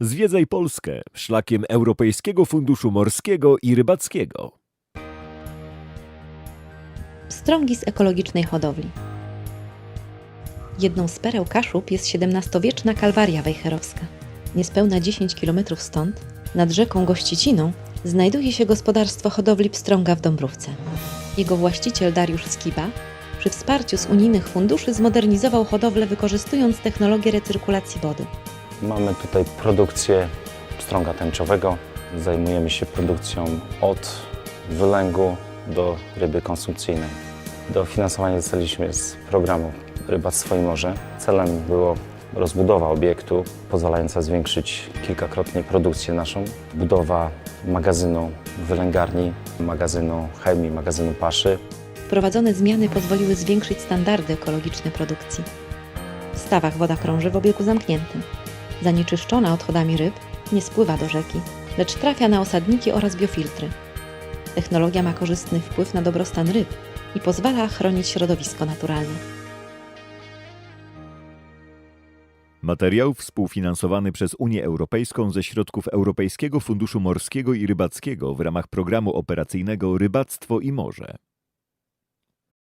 Zwiedzaj Polskę szlakiem Europejskiego Funduszu Morskiego i Rybackiego. Pstrągi z ekologicznej hodowli. Jedną z pereł Kaszub jest XVII-wieczna Kalwaria Wejherowska. Niespełna 10 km stąd, nad rzeką Gościciną, znajduje się gospodarstwo hodowli pstrąga w Dąbrówce. Jego właściciel Dariusz Skiba przy wsparciu z unijnych funduszy zmodernizował hodowlę wykorzystując technologię recyrkulacji wody. Mamy tutaj produkcję pstrąga tęczowego. Zajmujemy się produkcją od wylęgu do ryby konsumpcyjnej. Dofinansowanie dostaliśmy z programu Rybactwo i Morze. Celem było rozbudowa obiektu pozwalająca zwiększyć kilkakrotnie produkcję naszą. Budowa magazynu wylęgarni, magazynu chemii, magazynu paszy. Wprowadzone zmiany pozwoliły zwiększyć standardy ekologiczne produkcji. W stawach woda krąży w obiegu zamkniętym. Zanieczyszczona odchodami ryb nie spływa do rzeki, lecz trafia na osadniki oraz biofiltry. Technologia ma korzystny wpływ na dobrostan ryb i pozwala chronić środowisko naturalne. Materiał współfinansowany przez Unię Europejską ze środków Europejskiego Funduszu Morskiego i Rybackiego w ramach programu operacyjnego Rybactwo i Morze.